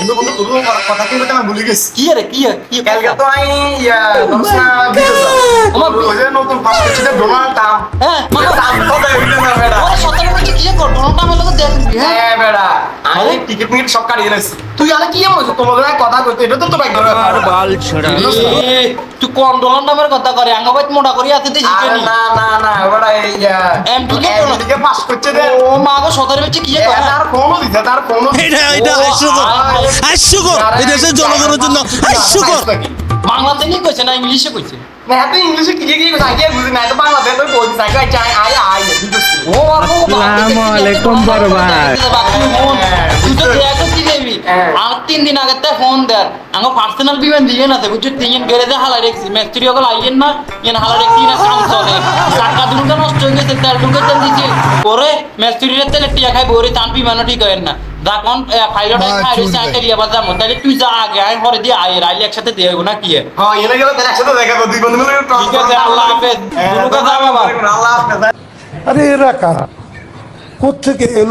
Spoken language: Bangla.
বন্ধু বন্ধু তোর কথা কি বলতে আমি ভুলে গেছি। কি রে কি কি কালকে তো আমি ইয়া দর্শনা আমার যে নতুন পাস করছি যে ডোনাল্ড ট্রাম্প হ্যাঁ মানে ট্রাম্প তো দেখলি না বেটা? ওরে সতেরো বছর কি কর ডোনাল্ড আমার লোক দেখবি হ্যাঁ? বেড়া বেটা। আমি টিকিট মিকিট সব কাটিয়ে নিয়েছি কি এমন তোমাদের কথা কইতে এটা তো তোর একদম এ, তুই কোন ডোনাল্ড নামের কথা করে আঙ্গাবাইত মোটা করি আছে তুই আরে না না না বেটা এই M2 কে M2 কে পাস করছে যে ও মা গো সতেরো বছর কি কর? তার ফোনও দিছে তার ফোনও এটা এটা হাস্যকর হাস্যকর। এই দেশের জনগণের জন্য হাস্যকর। বাংলাতে নি কইছে না ইংলিশে কইছে? না এত ইংলিশে কি কি কথা কি বুঝি না তো বাংলাদেশ তো কই দিছে আই চাই আই আই বুঝছিস ও বাবু আসসালামু আলাইকুম বড় ভাই। তুই তো দেয়া করতে যাবি হ্যাঁ। আর তিন দিন আগে তে ফোন দেন। আঙ্গ পার্সোনাল বিমান দিয়ে না বুঝছ? তিন গ্যারেজে হালা রেখছি। মিস্ত্রি ওগুলো আইয়েন না ইয়েন হালা রেখছি না কাম চলে। চাকা দুটো নষ্ট হয়ে গেছে তেল ঢুকে তেল দিছি। পরে মিস্ত্রির তেলে টিয়া খাই বরে তান বিমানও ঠিক হয় না। যখন পাইলট খাই রয়েছে আইতে লিয়া বাজা তাহলে তুই যা আগে আয় পরে দিয়ে আয় আইলে একসাথে দিয়ে না কি হ্যাঁ এনে গেলে তাহলে একসাথে দেখা করো দুই বন্ধু মিলে ঠিক আছে আল্লাহ হাফেজ। গুরু কথা বাবা আল্লাহ হাফেজ। আরে এরা কারা? কোথেকে এলো?